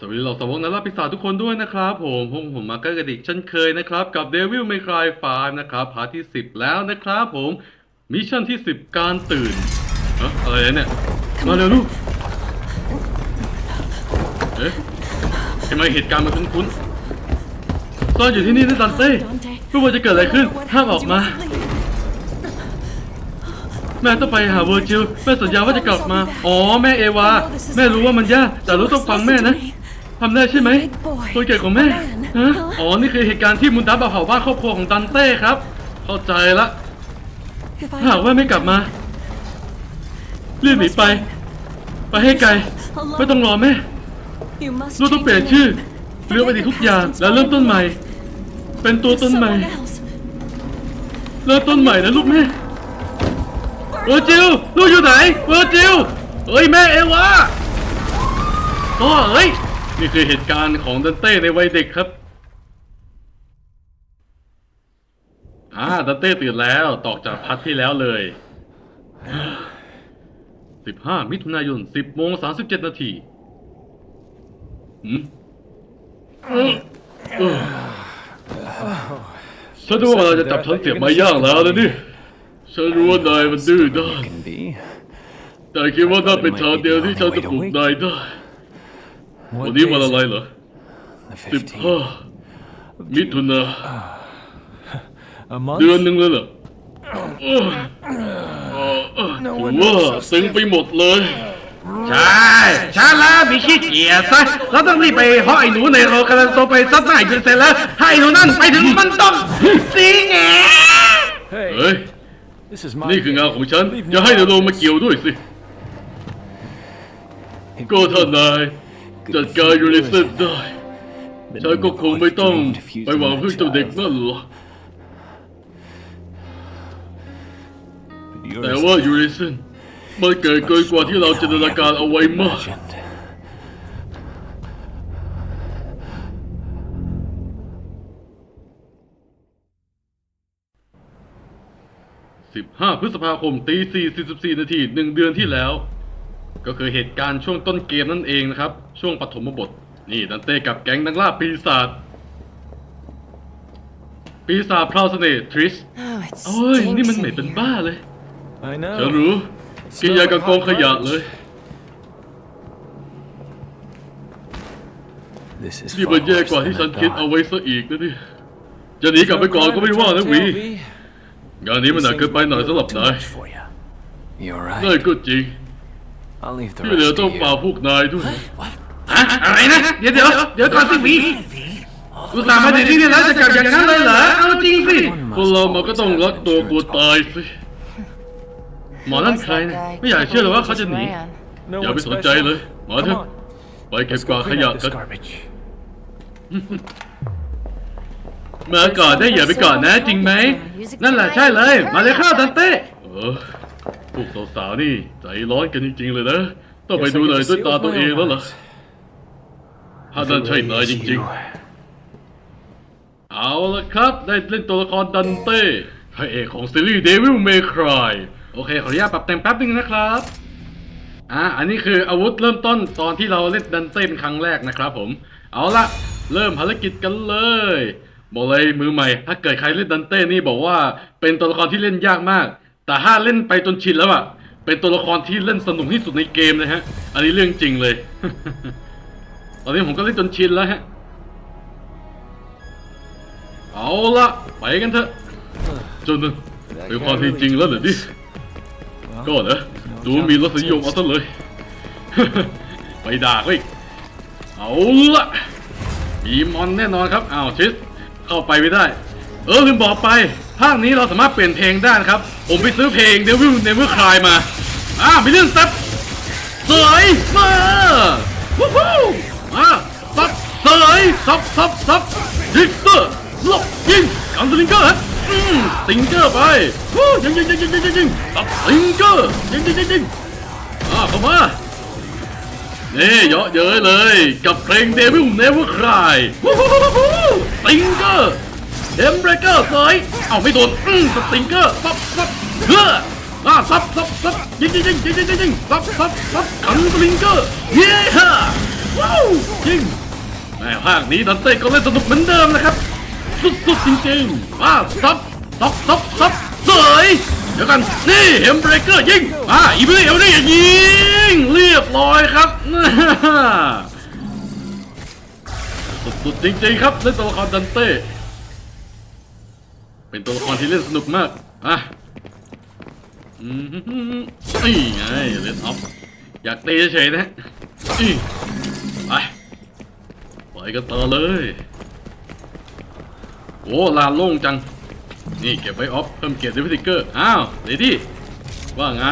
สวัสดีเหล่าสาวกนักล่าปีศาจทุกคนด้วยนะครับ ผมผมผมมาเกอร์กระดิกเช่นเคยนะครับ กับ Devil May Cry 5นะครับพาร์ทที่ 10 แล้วนะครับผมมิชชั่นที่ 10 การตื่นเอะอะไรเนี่ย มาเร็วลูกเอ๊ะทำไมเหตุการณ์มันคุ้นๆซ่อนอยู่ที่นี่นะดันเต้ไม่ว่าจะเกิดอะไรขึ้นห้ามออกมา แม่ต้องไปหาเวอร์จิลแม่สัญญาว่าจะกลับมา อ๋อ แม่เอวา แม่รู้ว่ามันยากแต่รู้ต้องฟังแม่นะ ทำได้ใช่ไหมตัวเก่งของแม่ฮะ อ๋อ นี่คือเหตุการณ์ที่มุนตาบาเผาบ้านครอบครัวของดันเต้ครับ เข้าใจละถ้าหากว่าไม่กลับมารีบหนีไป ไปให้ไกล ไม่ต้องรอแม่ลูกต้องเปลี่ยนชื่อเลือกไปดีทุกอย่างแล้วเริ่มต้นใหม่ เป็นตัวต้นใหม่เริ่มต้นใหม่นะลูกแม่เวอร์จิลลูกอยู่ไหนเวอร์จิลเอ้ยแม่เอวาพ่อเอ้ย นี่คือเหตุการณ์ของดันเต้ในวัยเด็กครับ อ่าดันเต้ตื่นแล้วตอกจากพัดที่แล้วเลย 15 มิถุนายน 10โมง37 นาทีหืมเออเออฉันรู้ว่าเราจะจับฉันเสียบไม้ย่างแล้วนะนี่ฉันรู้ว่านายมันดื้อด้าน can be. แต่คิดว่านั่นเป็นทางเดียวที่ฉันจะปลุกนายได้ วันนี้วันอะไรเหรอ The สิบ 15th. ห้ามิถุนา A month? เดือนหนึ่งเลยเหรอเออเออเออถือว่าซึ้งไปหมดเลย ใช่ช้าแล้วมีขี้เกียจซะเราต้องรีบไปเพราะไอ้หนูในโรกำลังโตไปซัดหน้าอยู่เสร็จแล้วให้ไอ้หนูนั่นไปถึงมันต้องสีแง Hey, เฮ้ย this is my. นี่คืองานของฉันอย่าให้เดโลมาเกี่ยวด้วยสิก็ถ้านาย จัดการยูริเซนได้ But ฉันก็คงไม่ต้อง dreamed of using ไปหวัง that พึ่งเจ้าเด็ก child. นั่นหรอก But yours แต่ว่ายูริเซนมันเกิดเกินกว่าที่เราจินตนาการเอาไว้มาก imagined. 15พฤษภาคมตี4 44นาทีหนึ่งเดือนที่แล้ว ก็คือเหตุการณ์ช่วงต้นเกมนั่นเองนะครับ ช่วงปฐมบท นี่ดันเต้กับแก๊งนักล่าปีศาจปีศาจพราวเสน่ห์ทริส Oh, it โอ้ยนี่มัน stinks เหม็ in นเป็น here. บ้าเลย I ฉัน know. รู้กินยากับกองขยะเลย This is ที่ far มันแย่ worse กว่าที่ than ฉัน I คิดเอา thought. ไว้ซะอีกนะนี่จะหนีกลับไปก่อนก็ไม่ว่านะหวีงานนี้มันหนักเกินไปหน่อยสำหรับนาย For you. You're นั่น right. ก็จริง I'll leave the ที่เหลือ rest ต้อง to ป่า you. พวกนายด้วยอะอะไรนะ เดี๋ยวเดี๋ยวเดี๋ยวก่อนสิหวีอุตส่าห์มาถึงที่นี่แล้วจะกลับอย่างนั้นเลยเหรอ เอาจริงสิ คนเรามันก็ต้องรักตัวกลัวตายสิ หมอนั่นใครนะ ไม่อยากเชื่อเลยว่าเขาจะหนี No อย่า one ไปสนใจ special. เลย มาเถ Come อะ on. ไปเก็บ Let's กวาด go ข clean ยะ up กั this น garbage. มาก่อนได้อย่าไปก่อนนะจริงไหม นั่นแหละใช่เลย มาเลยเข้าดันเต้เออ พวกสาวๆนี่ใจร้อนกันจริงๆเลยนะ ต้องไปดูหน่อยด้วยตาตัวเองแล้วเหรอถ้านั่นใช่นายจริงๆ เอาละครับ ได้เล่นตัวละครดันเต้พระเอกของซีรีส์ Devil May Cry โอเค ขออนุญาตปรับแต่งแป๊บนึงนะครับ อ่า อันนี้คืออาวุธเริ่มต้นตอนที่เราเล่นดันเต้เป็นครั้งแรกนะครับผม เอาละเริ่มภารกิจกันเลย บอกเลยมือใหม่ ถ้าเกิดใครเล่นดันเต้นี่บอกว่าเป็นตัวละครที่เล่นยากมาก แต่ถ้าเล่นไปจนชินแล้วอะเป็นตัวละครที่เล่นสนุกที่สุดในเกมนะฮะ อันนี้เรื่องจริงเลย ตอนนี้ผมก็เล่นจนชินแล้วฮะ เอาละไปกันเถอะจนเป็นความที่จริงแล้วเหรอดิก็นะดูมีรสนิยมเอาซะเลย ไปด่าเขาอีกเอาละมีมอนแน่นอนครับอ้าวชิสเข้าไปไม่ได้ เออลืมบอกไป ภาคนี้เราสามารถเปลี่ยนเพลงได้นะครับ ผมไปซื้อเพลง Devil Never Cry มา อ่ามีเรื่องซับเสยมาวู้ฮู้มาซับเสยซับซับซับดิกเตอร์ลบยิงกันสลิงเกอร์ฮะอืมสิงเกอร์ไปวู้ยิงยิงยิงยิงยิงยิงยิงซับสิงเกอร์ยิงยิงยิงยิงอ่าเข้ามานี่เยอะเย้ยเลย กับเพลง Devil Never Cry วู้ฮู้ฮู้ฮู้สิงเกอร์ เอ็มเบรเกอร์เสยเอ้าไม่โดนอืมสติงเกอร์ซับซับเฮ้ออ่าซับซับซับยิงยิงยิงยิงยิงยิงยิงซับซับซับขันสติงเกอร์เย้ฮ่าวู้จริงแม่ภาคนี้ดันเต้ก็เล่นสนุกเหมือนเดิมนะครับ สุดๆจริงๆมาซับซับซับซับเสยเดี๋ยวกันนี่เฮมเบรเกอร์ยิงมาอีเบลเอลนี่ยิงเรียบร้อยครับสุดๆจริงๆครับเล่นตัวละครดันเต้ เป็นตัวละครที่เล่นสนุกมากอะอืมนี่ไงเล่นออฟอยากตีเฉยนะนี่ไปปกันต่อเลยโอ้ลานโล่งจัง นี่เก็บไว้ออฟเพิ่มเกียรติด้วยพิติกเกอร์ อ้าวเดดี้ว่าไง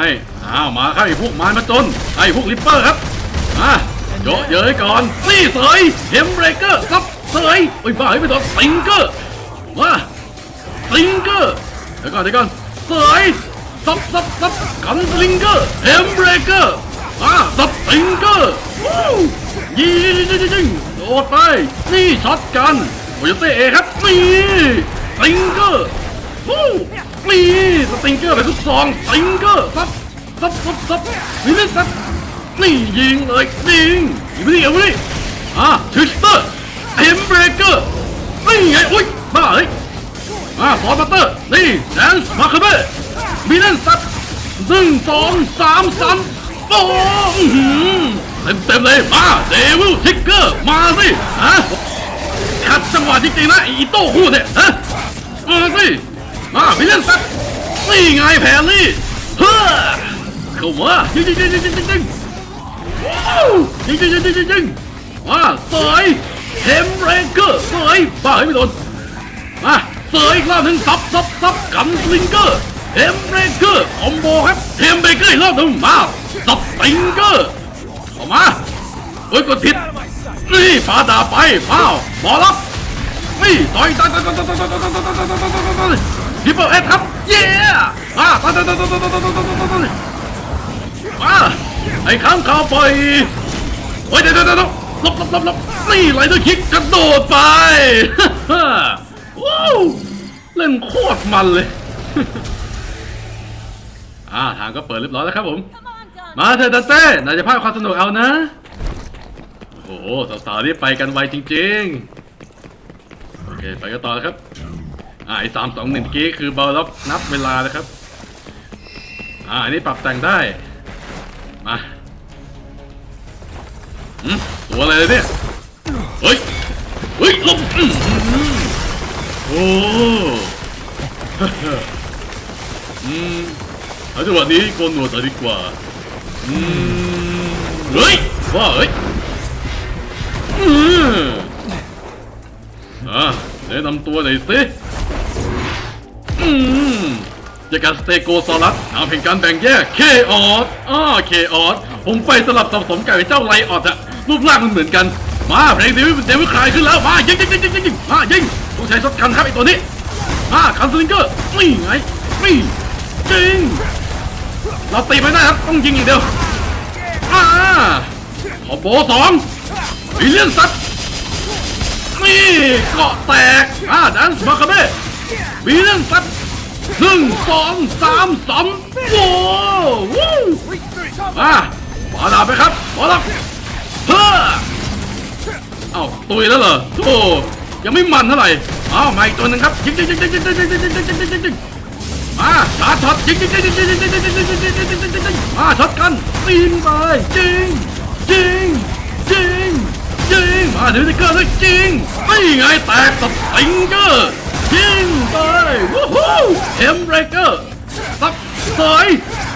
อ้าว มาครับไอ้พวกมารมาจน ไอ้พวกลิปเปอร์ครับอะเยอะเย้ยก่อนนี่เสยเฮมเบรเกอร์ซับเสยโอ้ยบ้าเฮ้ยไม่โดนสิงเกอร์มา สิงเกอร์เดี๋ยวก่อนเดี๋ยวก่อนเสยซับซับซับกันสลิงเกอร์เฮมเบรเกอร์อะซับสิงเกอร์วู้ยิงยิงยิงยิงยิงโดดไปนี่ช็อตกันโอโยเต้เอครับนี่สิงเกอร์วู้นี่สติงเกอร์ไปทุกซองสิงเกอร์ซับซับซับซับนี่เล่ซับนี่ยิงเลยยิงยิงไปดิเอาไปดิอะทวิสเตอร์เอ็มเบรเกอร์นี่ไงอุ้ยบ้าเฮ้ย อะฟอร์บัตเตอร์นี่แดนส์มาคาเบ้มีเล่นสัตว์หนึ่งสองสามสามโอ้เต็มเต็มเลยมาเดวิลทิกเกอร์มาสิฮะขัดจังหวะจริงๆนะไอโต้คู่เนี่ยฮะมาสิมามีเล่นสัตว์นี่ไงแพรลี่เฮ้อเข้ามายิงยิงยิงยิงยิงยิงยิงยิงยิงยิงยิงยิงมาเสยเฮมเรเกอร์เสยบ้าให้ไม่โดนมา สยอีกรอบหนึ่งซับซับซับกันสลิงเกอร์เฮมเบรเกอร์คอมโบครับเฮมเบรเกอร์อีกรอบหนึ่งมาซับสลิงเกอร์ออกมาเฮ้ยกดผิดนี่ปาดาไปเป้าบอลลับนี่ต่อยต่อยต่อยต่อยต่อยต่อยต่อยต่อยต่อยต่อยต่อยต่อยต่อยดิปเปิลเอสครับเย้มาต่อยต่อยต่อยต่อยต่อยต่อยต่อยต่อยต่อยมาไอ้ข้างข่าวปล่อยโอ้ยเดี๋ยวเดี๋ยวเดี๋ยวหลบหลบหลบหลบนี่ไรเดอร์คิกกระโดดไปว้าว เล่นโคตรมันเลย อ่าทางก็เปิดเรียบร้อยแล้วครับผม Come on, Don. มาเถอะดันเต้นายจะพลาดความสนุกเอานะ โอ้โหสาวๆนี่ไปกันไวจริงๆ โอเค ไปกันต่อครับ อ่าไอ้สามสองหนึ่งกี้คือเบาแล้วนับเวลาเลยครับ อ่าอันนี้ปรับแต่งได้ มาอืมตัวอะไรเนี่ย เฮ้ย เฮ้ยหลบอื้อหือ โอ้อืมเอาจังหวะนี้โกนหนวดหน่อดีกว่า อืม เฮ้ยว่าเฮ้ย อืมอะแนะนำตัวหน่อยสิ อืมจากการสเตโกซอรัสอาเพลงการแบ่งแยก เคออสอ้าเคออสผมไปสลับสับสมกับไอ้เจ้าไลออดอะรูปร่างมันเหมือนกัน มาเพลงเดวิดเดวิดคลายขึ้นแล้วมายิงยิงยิงยิงยิงมายิงต้องใช้ช็อตกันครับไอตัวนี้มาคันสลิงเกอร์นี่ไงนี่จริงเราตีไม่ได้ครับต้องยิงอย่างเดียวอ่าขอโบสองวิลเลียนซัดนี่เกาะแตกอ่าดันส์มาคาเบ้วิลเลียนซัดหนึ่งสองสามสามโว้วู้อ่าปาดาไปครับบอลล็อกเฮ้อ อ้าตุยแล้วเหรอโธ่ยังไม่มันเท่าไหร่อ้ามาอีกตัวหนึ่งครับยิงยิงยิงยิงยิงยิงยิงยิงยิงยิงยิงยิงยิงมาชาร์จช็อตยิงยิงยิงยิงยิงยิงยิงยิงยิงยิงยิงยิงยิงยิงยิงมาช็อตกันปีนไปยิงยิงยิงยิงมาเดี๋ยวจะเกิดเลยยิงไม่ไงแตกสติงเกอร์ยิงไปวู้ฮู้เทมเบรเกอร์ซับสอย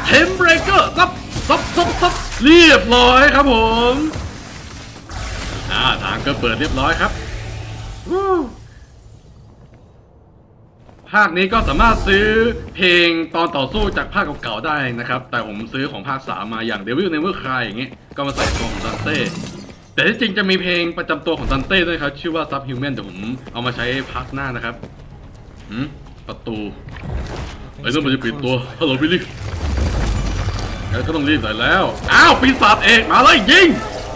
เทมเบรเกอร์ซับซับซับซับเรียบร้อยครับผม อ่าทางก็เปิดเรียบร้อยครับภาคนี้ก็สามารถซื้อเพลงตอนต่อสู้จากภาคเก่าๆได้นะครับ แต่ผมซื้อของภาค3มาอย่าง Devil Never Cry อย่างเงี้ยก็มาใส่ตัวของดันเต้แต่ที่จริงจะมีเพลงประจำตัวของดันเต้ด้วยครับ ชื่อว่า Subhuman เดี๋ยวผมเอามาใช้ภาคหน้านะครับหืมประตูไอ้นั่นมันจะปิดตัวฮัลโหลบิลลี่งั้นก็ต้องรีบหน่อยแล้ว อ้าวปีศาจเอกมาเลยยิง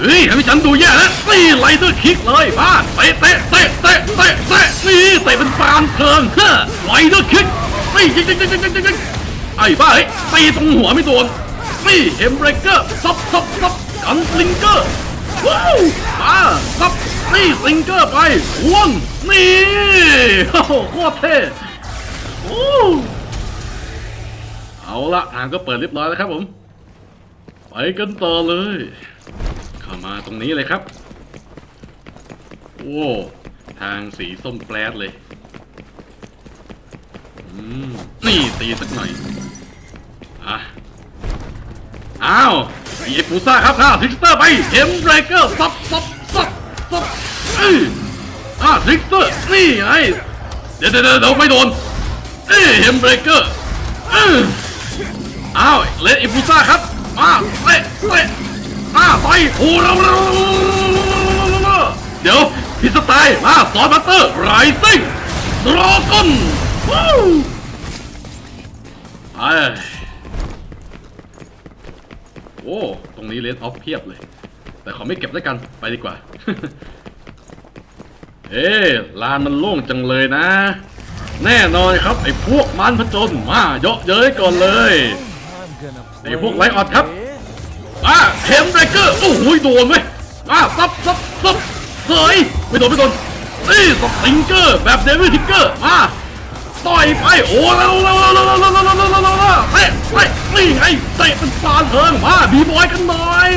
เฮ้ยทำให้ฉันดูแย่แล้วนี่ไลเดอร์คิกเลยมาเตะเตะเตะเตะเตะเตะนี่เตะเป็นปานเพลิงเฮ้อไลเดอร์คิกนี่ยิงยิงยิงยิงยิงยิงไอ้บ้าเฮ้ยตีตรงหัวไม่โดนนี่เฮมเบรกเกอร์ซับซับซับกันสลิงเกอร์ว้าวมาซับนี่ซิงเกอร์ไปวงนี่โอ้โหโคตรเท่โอ้เอาละทางก็เปิดเรียบร้อยแล้วครับผม ไปกันต่อเลย เข้ามาตรงนี้เลยครับ โอ้ทางสีส้มแปลดเลยนี่ตีสักหน่อย อะ อ้าวมีไอ้ปูซ่าครับอ้าทริกสเตอร์ไปเอ็มเบรเกอร์ซับซับซับซับเอ้ยอ่าทริกสเตอร์ นี่ไงเดี๋ยวเดี๋ยวเดี๋ยวไม่โดน เอ้ยเอ็มเบรเกอร์เอ้ยอ้าวเลนไอ้ปูซ่าครับ มาเตะเตะ อ่าไปโอ้เราเดี๋ยวพิสไตล์มาสอนบัตเตอร์ไรซิ่งดรากอนวู้ไอ้โอ้ ตรงนี้เลนออฟเพียบเลย แต่เขอไม่เก็บแล้วยกันไปดีกว่า เอ๊ะลานมันโล่งจังเลยนะ แน่นอนครับ ไอ้พวกมันผจญมาเยอะเย้ยก่อนเลยไอ้พวกไลออดครับ อ่าเฮมเบรเกอร์โอ้โหโดนไหมอ่าซับซับซับเฮ้ยไม่โดนไม่โดนนี่สติงเกอร์แบบเดวิดทิกเกอร์มาต่อยไปโอ้แล้วแล้วแล้วแล้วแล้วแล้วแล้วแล้วแล้วเตะเตะนี่ไงเตะเป็นฟานเพิงมาบีบอยกันหน่อย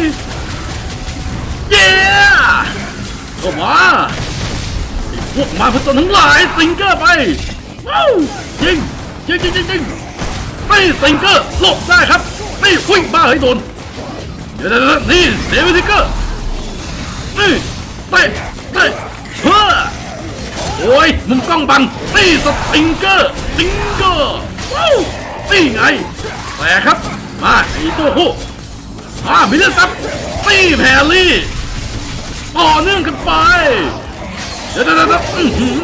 เย้เข้ามาพวกมาผจญทั้งหลายสิงเกอร์ไปว้าวยิงยิงยิงยิงยิงไม่สิงเกอร์หลบได้ครับนี่วิ่งบ้าเฮ้ยโดน เดี๋ยวเดี๋ยวนี่เดวิดทิกเกอร์นี่เตะเตะเฮ้อโอ้ยมุมกล้องบังนี่สติงเกอร์สติงเกอร์ว้าวนี่ไงแต่ครับ มาไอ้ตัวผู้มามิเตอร์ซับนี่แพรลี่ต่อเนื่องกันไปเดี๋ยวเดี๋ยวเดี๋ยวอื้อหือ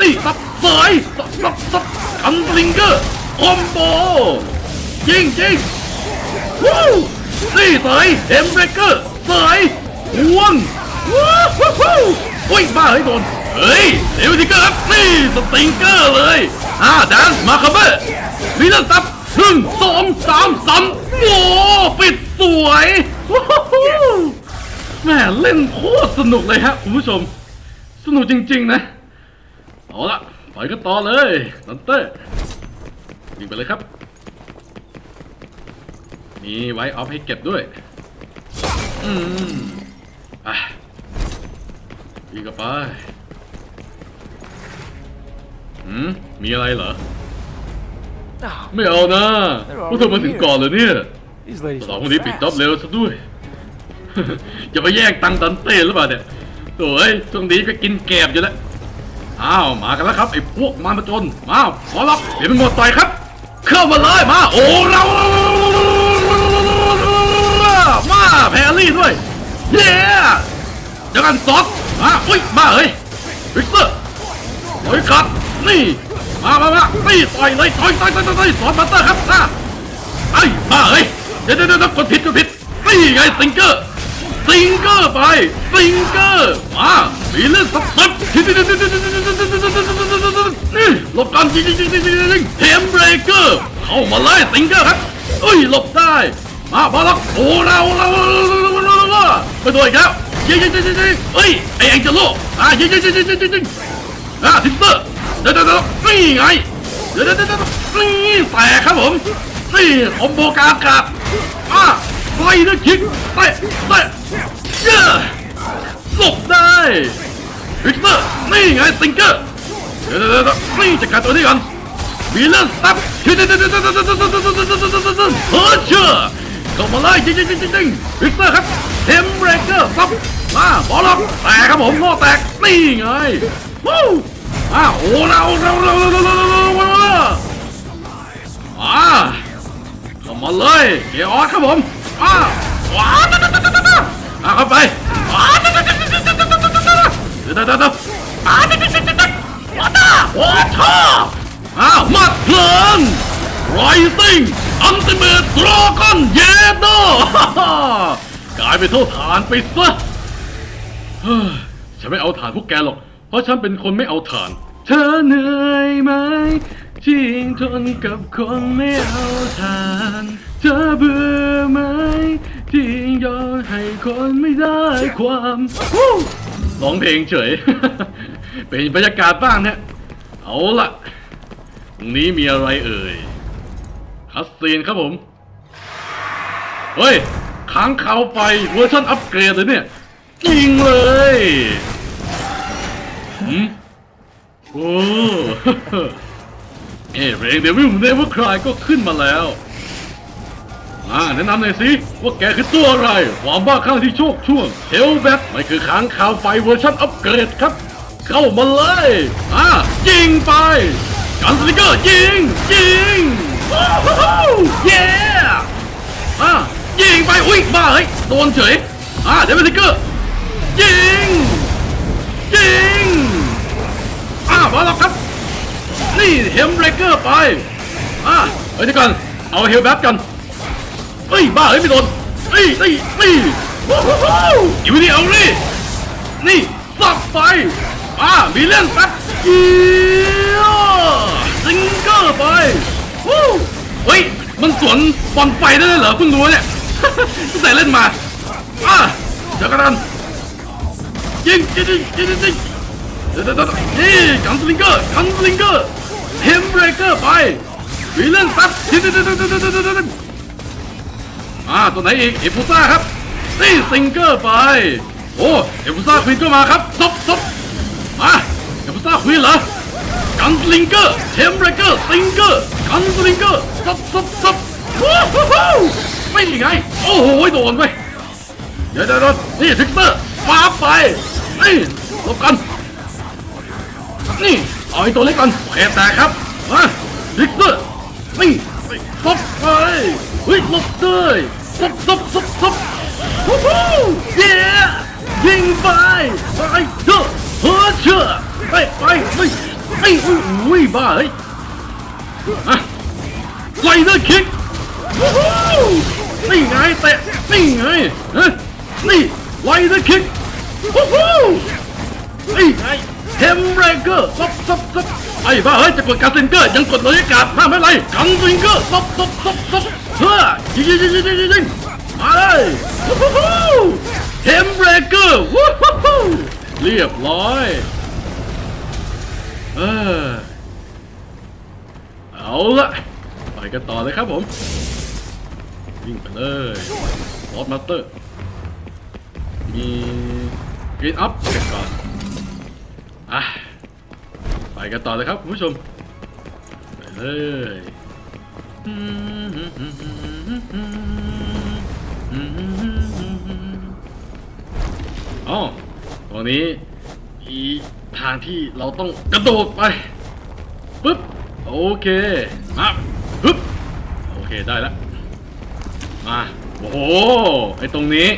นี่ซับเสยซับซับซับคันสลิงเกอร์คอมโบยิงยิง วู้นี่เสยเอ็มเบรกเกอร์เสยห่วงวู้ฮู้ฮู้อุ้ยบ้าเฮ้ยโดนเฮ้ยเดวิดทิกเกอร์ครับนี่สติงเกอร์เลยอ่าดันมาคัมเบอร์มีเรื่องซับหนึ่งสองสามสามโอ้ปิดสวยวู้ฮู้แม่เล่นโคตรสนุกเลยฮะคุณผู้ชม สนุกจริง ๆ นะ เอาละปล่อยกันต่อเลยนันเต้ยิงไปเลยครับ มีไว้ออฟให้เก็บด้วย อืมอะยิงกันไปอืมมีอะไรเหรอ Oh, ไม่เอานะพวกเธอมาถึงก่อนเลยเนี่ย these ladies สอง look คนนี้ปิด fast. จ็อบเร็วซะด้วยอย่าไปแย่งตังค์ตันเต้หรือเปล่าเนี่ยโถ่เอ้ยช่วงนี้ก็กินแกบอยู่แล้ว อ้าว มากันแล้วครับไอ้พวกมารพจน มา ขอรับเดี๋ยวเป็นหมดต่อยครับ เข้ามาเลยมา โอ้เรา มาแพรรี่ด้วย เย้เดี๋ยวกันซอสมาอุ้ยมาเฮ้ยวิกเตอร์โอ้ยกัดนี่มามามานี่ต่อยเลยต่อยต่อยต่อยต่อยสอนมาสเตอร์ครับนะไอ้บ้าเฮ้ยเดี๋ยวเดี๋ยวเดี๋ยวกดผิดกดผิดนี่ไงสิงเกอร์สิงเกอร์ไปสิงเกอร์มามีเลือดสับสับนี่หลบกันจริงจริงจริงจริงเทมเบรเกอร์เข้ามาเลยสิงเกอร์ครับเอ้ยหลบได้ มาพอล้วโอ้เราเราไปด้วยครับยิงยิงยิงยิงเอ้ยไอแองเจโลอะยิงยิงยิงยิงยิงยิงอะทิสเตอร์เดี๋ยวเดี๋ยวเดี๋ยวนี่ไงเดี๋ยวเดี๋ยวเดี๋ยวนี่แตกครับผมนี่คอมโบกาอากาศอะไฟด้วยคิกเตะเตะเยอะหลบได้วิกเตอร์นี่ไงสิงเกอร์เดี๋ยวเดี๋ยวเดี๋ยวนี่จัดการตัวนี้ก่อนมีเลือดซับเดี๋ยวเดี๋ยวเดี๋ยวเดี๋ยวเดี๋ยวเดี๋ยวเดี๋ยวเดี๋ยวเดี๋ยวเดี๋ยวเดี๋ยวเดี๋ยวเดี๋ยวเฮ้ย เชื่อเข้ามาเลยจริงจริงจริงจริงวิกเตอร์ครับเทมเบรกเกอร์ซับมาบอลล็อกแตกครับผมโง่แตกนี่ไงวู้อ้าวโอ้เราเราเราเราเราเราเราเราอ่าเข้ามาเลยเกียร์ออสครับผมอ่าว้าวอ่าเข้าไปว้าวเดี๋ยวเดี๋ยวเดี๋ยวอ้าวติ๊กติ๊กติ๊กติ๊กวัตตาวัตตาอ้าวมัดเพลิง Rising Ultimate Dragon เยโดกลายเป็นเท่าฐานไปซะเฮ้ยฉันไม่เอาฐานพวกแกหรอก เพราะฉันเป็นคนไม่เอาฐาน เธอเหนื่อยไหมที่ยังทนกับคนไม่เอาฐาน เธอเบื่อไหมที่ยังยอมให้คนไม่ได้ความฮู้ร้องเพลงเฉย เป็นบรรยากาศบ้างนะเอาล่ะตรงนี้มีอะไรเอ่ย คัสซีนครับผม เฮ้ยค้างคาไฟเวอร์ชันอัปเกรดเลยเนี่ยจริงเลยหืมโอ้เอ้เพลงเดวิลเนเวอร์คลายก็ขึ้นมาแล้วอ่าแนะนำหน่อยสิว่าแกคือตัวอะไรความบ้าคลั่งที่โชคช่วงเฮลแบทไม่คือค้างคาวไฟเวอร์ชันอัปเกรดครับ เข้ามาเลย อ่ายิงไปกันสลิกเกอร์ยิงยิง ว้าวเย้อ่ายิงไป อุ้ยบ้าเฮ้ย โดนเฉย อ่าเดวิลสลิกเกอร์ยิง ยิง อ่ามาแล้วครับ นี่เฮมเบรกเกอร์ไป อ่าเฮ้ยเดี๋ยวก่อน เอาเฮลแบทกันเฮ้ย บ้าเฮ้ยไม่โดนเฮ้ยนี่นี่ว้าวอยู่นี่เอานี่นี่สับไปอ่ามีเล่นแป๊บเดียวซิงเกอร์ไป เฮ้ย มันสวนบอลไฟได้เลยเหรอเพิ่งรู้เนี่ยตั้งแต่เล่นมาอ่าเดี๋ยวกันยิงยิงยิงยิงยิงเดี๋ยวเดี๋ยวเดี๋ยวนี่กันสลิงเกอร์กันสลิงเกอร์เฮมเบรเกอร์ไปมีเล่นแป๊บเดี๋ยวเดี๋ยวเดี๋ยวเดี๋ยวเดี๋ยวเดี๋ยวอ่าตัวไหนอีกเอฟูซ่าครับนี่ซิงเกอร์ไปโอ้เอฟูซ่าควีนก็มาครับซบซบมาเอฟูซ่าควีนเหรอ กันสลิงเกอร์เทมเบรเกอร์ซิงเกอร์กันสลิงเกอร์ซบซบซบวู้ฮู้ฮู้ไม่ยังไงโอ้โหโดนไปเดี๋ยวเดี๋ยวเดี๋ยวนี่ทิกเตอร์ฟ้าไปนี่หลบกัน นี่เอาไอ้ตัวเล็กก่อนแผลแตกครับมาทิกเตอร์นี่ซบไปเฮ้ยหลบเลยซบซบซบซบวู้ฮู้เย้ยิงไปไปเถอะเฮ้อเชื่อไปไปไป ไปอุ้ยอุ้ยบ้าเฮ้ยอะไลเดอร์คิกวู้ฮู้นี่ไงเตะนี่ไงฮะนี่ไลเดอร์คิกวู้ฮู้นี่ไงเทมเบรเกอร์ซับซับซับไอ้บ้าเฮ้ยจะกดการซิงเกอร์ยังกดเลยกาดห้ามไม่ไรกันซิงเกอร์ซับซับซับซับเฮ้ยยิงยิงยิงยิงยิงยิงมาเลยวู้ฮู้เทมเบรเกอร์วู้ฮู้เรียบร้อย เออ เอาละไปกันต่อเลยครับผม วิ่งไปเลยลอดมาสเตอร์ มีกรีนอัพเก็บก่อนอะไปกันต่อเลยครับคุณผู้ชม ไปเลยอ๋อตรงนี้อี ทางที่เราต้องกระโดดไปปึ๊บโอเคมาปึ๊บโอเคได้แล้วมาโอ้โหไอตรงนี้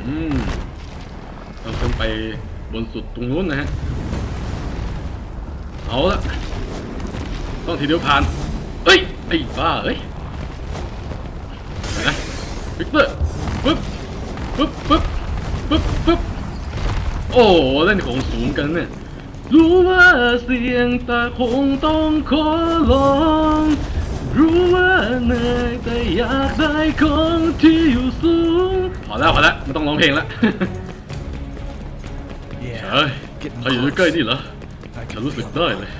อืมเราขึ้นไปบนสุดตรงนู้นนะฮะเอาละต้องทีเดียวผ่านเอ้ยไอ้บ้าเอ้ยนนะวิกเตอร์ปึ๊บปึ๊บปึ๊บปึ๊บปึ๊บ โอ้เล่นของสูงกันเนี่ยรู้ว่าเสี่ยงแต่คงต้องขอลองรู้ว่าเหนื่อยแต่อยากได้ของที่อยู่สูงพอแล้วพอแล้วไม่ต้องร้องเพลงแล้ว Yeah. เฮ้ย Getting ถ้าอยู่ close. ใกล้ๆนี่เหรอ I ฉั can นรู้สึก feel ได้เลย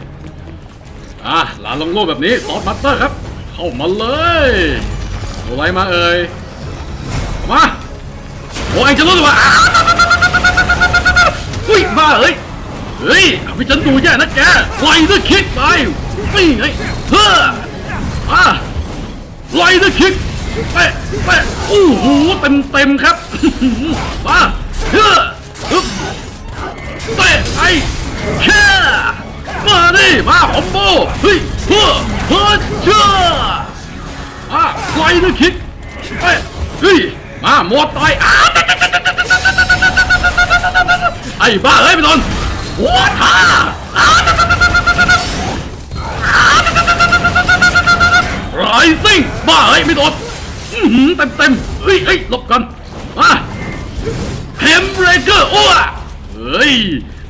อะหลานลงโลกแบบนี้ซอสมัตเตอร์ครับ เข้ามาเลยตัวอะไรมาเอ่ยเอามาโอ้เองจะรู้ตัวอ้าวอุ้ ยบ้าเอ้ยเฮ้ยเอาไปฉันดูแย่นะแกไล่ด้วยคิกไปนี่ไงเฮ้ออะไล่ด้วยคิกแปะแปะโอ้โหเต็มเต็มครับมาเฮ้อฮึบเตะไอ้แค่มาดิมาคอมโบเฮ้ยเพื่อเพื่อเชื่ออะไล่ด้วยคิกเฮ้ยเฮ้ยมาหมดต่อยอ้าว ไอ้บ้าเอ้ยไม่โดนหัวท่าไรซิ่งบ้าเอ้ยไม่โดนเต็มเต็มเฮ้ยเฮ้ยหลบกันมาเฮมเบรเกอร์โอ้เฮ้ย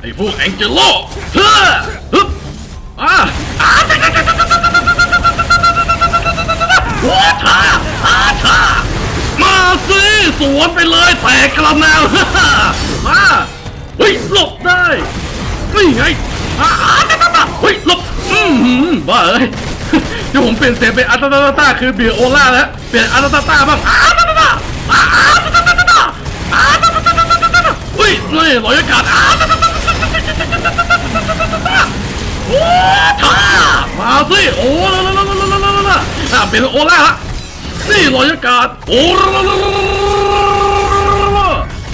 ไอ้พวกแองเจโลเฮ้อฮึบอ่าอ่าหัวท่าอาท่ามาสิสวนไปเลยแตกกระแนวมา เฮ้ยหลบได้เฮ้ยไงอ้อาตาตาเฮ้ยหลบอืมบ้าเอ้ยเดี๋ยวผมเปลี่ยนเสียงเป็นอาตาตาตาคือเบียโอล่าแล้วเปลี่ยนอาตาตาตาบ้างอาตาตาตาอาตาตาตาตาอาตาตาตาตาตาเฮ้ยเลยลอยอากาศอาตาตาตาตาตาตาตาโอ้ท่ามาสิโอ้ลาลาลาลาลาลาอะเป็นโอล่าละนี่ลอยอากาศโอ้ลาลาลาลาลาลา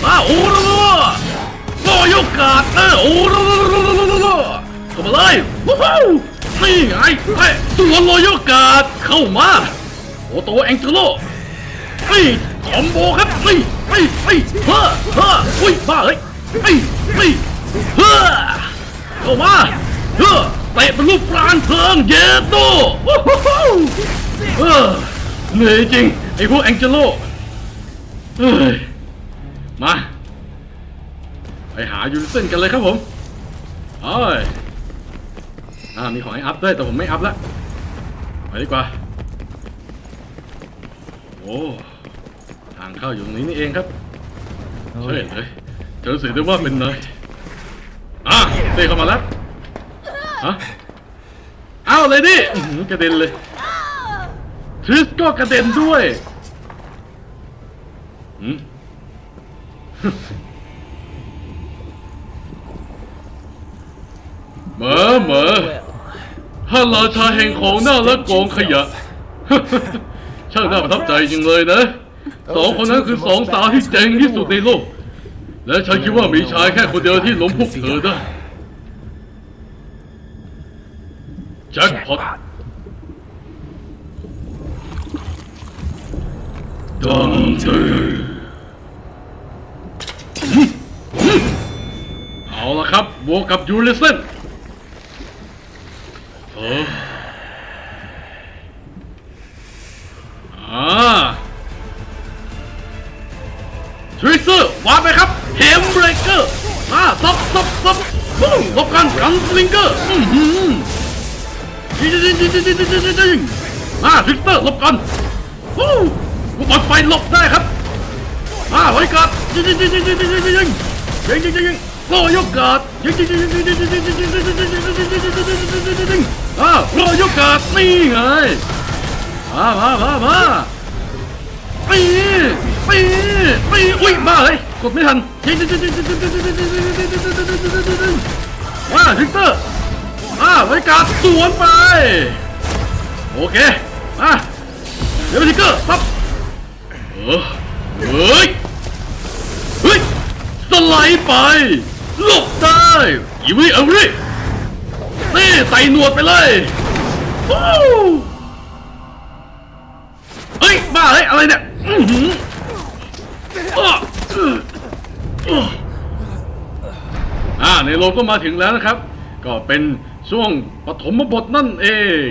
ลาโอ้ลา ยอากาศเออโอ้ละละละละละละเข้ามาเลยวู้ฮู้นี่ไงไอ้ตัวลอยกาศเข้ามาโอ้ตัวแองเจโลไอ้คอมโบครับไอ้ไอ้ไอ้เฮ้อเฮ้ออุ้ยบ้าเลยไอ้ไอ้เฮ้อเข้ามาเฮ้อเตะเป็นลูกปราณเพลิงเยโตโอ้โหเออเหนื่อยจริงไอ้พวกแองเจโลเฮ้ยมา ไปหายูนิเซนกันเลยครับผมเอ้ยอ่ามีของให้อัพด้วยแต่ผมไม่อัพละไปดีกว่าโอ้ทางเข้าอยู่ตรงนี้นี่เองครับ Oh, ใช่เลยจะรู้สึกได้ว่าเป็นเนยอะเต้เข้ามาแล้วฮะอ้าวเลยดิกระเด็นเลยทริสก็กระเด็นด้วยหืม เหมอเหมอ Well, ท่านราชาแห่งของหน้าและกองขยะ ช่างน่าประทับใจจริงเลยนะ สองคนนั้นคือสองสาวที่เจ๋งที่สุดในโลก และฉันคิดว่ามีชายแค่คนเดียวที่ล้มพวกเธอได้แจ็คพอตดังเตเอาละครับบวกกับยูริเซน อออ่าทริเซอร์วาไปครับเฮมเบรเกอร์มาซับซับซับปุ้งลบกันกันสลิงเกอร์อือหือยิงยิงยิงยิงยิงยิงยิงยิงมาทริเซอร์ลบกันวู้กูปลไฟหลบได้ครับมาไว้กัดยิงยิงยิงยิงยิงยิงยิงยิงยิงยิงยิงยิงยิงโลยกกาดยิงยิงยิงยิงยิงยิงยิงยิงยิงยิงยิงยิงยิงยิง ยิงยิงยิงยิงอ่าโลยกกาดนี่ไงมามามามาปีปีปีอุ้ยบ้าเลยกดไม่ทันยิงยิงยิงยิงยิงยิงยิงยิงยิงยิงยิงยิงยิงยิงมาทิกเตอร์มาไว้กาดสวนไปโอเคมาเดี๋ยวไปทิกเกอร์ปั๊บเออเฮ้ยเฮ้ยสไลด์ไปหลบได้อีวิเอาริ นี่ใส่หนวดไปเลยเฮ้ยบ้าเลยอะไรเนี่ยอ่าในโรงก็มาถึงแล้วนะครับ ก็เป็นช่วงปฐมบทนั่นเอง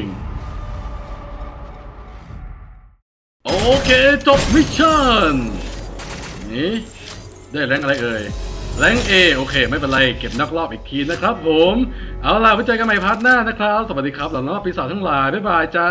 โอเคจบมิชชั่นนี่ได้แรงอะไรเอ่ยแรงเอโอเค ไม่เป็นไร เก็บนักรอบอีกทีนะครับผม เอาล่ะไว้เจอกันใหม่พาร์ทหน้านะครับ สวัสดีครับเหล่าน้องปีศาจทั้งหลาย บ๊ายบายจ้า